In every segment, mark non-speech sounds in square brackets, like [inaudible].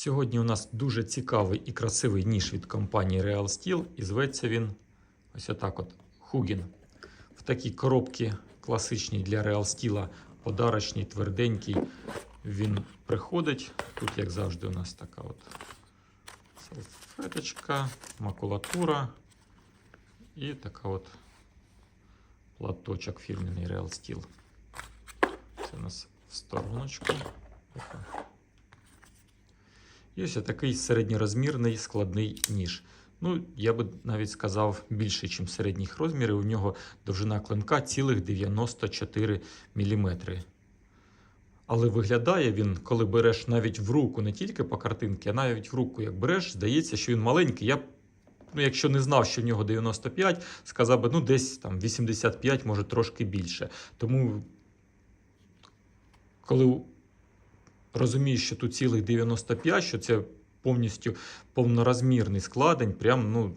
Сьогодні у нас дуже цікавий і красивий ніж від компанії Real Steel. І зветься він ось отак от Хугін. В такій коробці класичній для Real Steel, подарочній, тверденький. Він приходить. Тут, як завжди, у нас така от салфеточка, макулатура і така от платочок фірменний Real Steel. Це у нас в стороночку. І ось такий середньорозмірний складний ніж. Ну, я би навіть сказав більше, ніж середніх розмірів. У нього довжина клинка цілих 94 мм. Але виглядає він, коли береш навіть в руку, не тільки по картинці, а навіть в руку, як береш, здається, що він маленький. Я ну, якщо не знав, що в нього 95, сказав би, ну, десь там 85, може трошки більше. Тому, коли розумієш, що тут цілих 95, що це повністю повнорозмірний складень, прям, ну,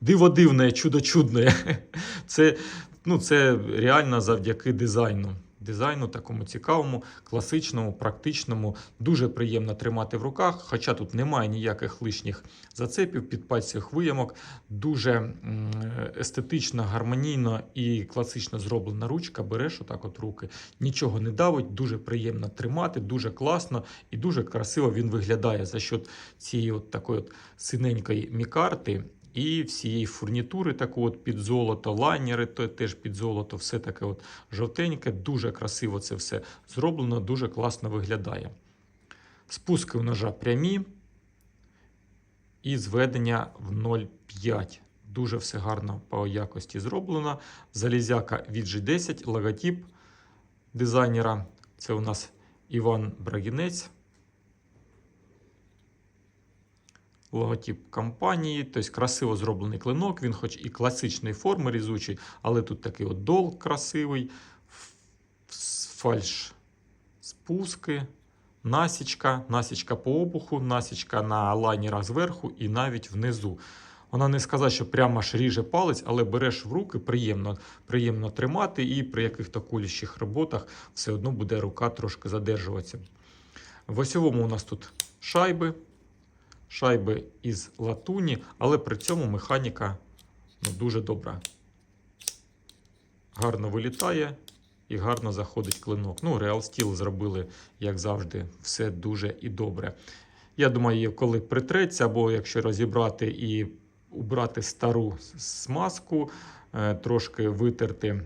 диво дивне, чудо чудне. [laughs] Це, ну, це реально завдяки дизайну. Дизайну такому цікавому, класичному, практичному, дуже приємно тримати в руках, хоча тут немає ніяких лишніх зацепів, підпальців виямок. Дуже естетично, гармонійно і класично зроблена ручка. Береш отак от руки, нічого не давить, дуже приємно тримати, дуже класно і дуже красиво він виглядає за счет цієї от такої от синенької мікарти. І всієї фурнітури, таку от під золото, лайнери то теж під золото, все таке от жовтеньке, дуже красиво це все зроблено, дуже класно виглядає. Спуски у ножа прямі і зведення в 0,5. Дуже все гарно по якості зроблено. Залізяка від G10, логотип дизайнера. Це у нас Іван Брагінець. Логотип компанії, тобто красиво зроблений клинок. Він, хоч і класичної форми різучий, але тут такий от дол красивий, фальш спуски, насічка, насічка по обуху, насічка на лайнерах зверху і навіть внизу. Вона не сказала, що прямо аж ріже палець, але береш в руки, приємно приємно тримати, і при яких-то колющих роботах все одно буде рука трошки задержуватися. В осьовому у нас тут шайби шайби із латуні, але при цьому механіка ну, дуже добра. Гарно вилітає і гарно заходить клинок. Ну, Real Steel зробили, як завжди, все дуже і добре. Я думаю, коли притреться, або якщо розібрати і убрати стару смазку, е, трошки витерти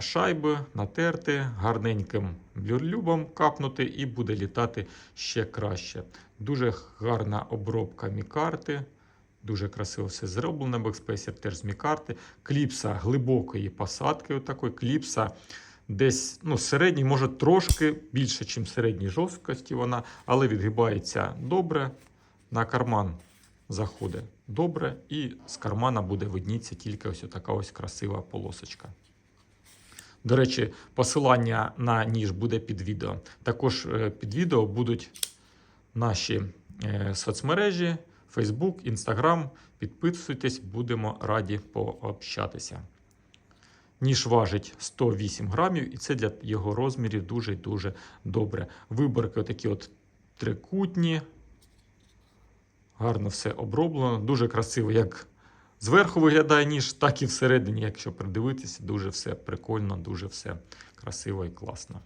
шайби, натерти, гарненьким блюрлюбом капнути, і буде літати ще краще. Дуже гарна обробка мікарти. Дуже красиво все зроблено. Бекспейсер теж з мікарти. Кліпса глибокої посадки. Отакої. Кліпса десь ну, середній, може трошки більше, ніж середній жорсткості вона, але відгибається добре. На карман заходить добре, і з кармана буде видніться тільки ось така ось красива полосочка. До речі, посилання на ніж буде під відео. Також е, під відео будуть наші е, соцмережі, Facebook, Instagram. Підписуйтесь, будемо раді пообщатися. Ніж важить 108 грамів, і це для його розмірів дуже і дуже добре. Виборки отакі от трикутні. Гарно все оброблено, дуже красиво, як зверху виглядає ніж, так і всередині, якщо придивитися, дуже все прикольно, дуже все красиво і класно.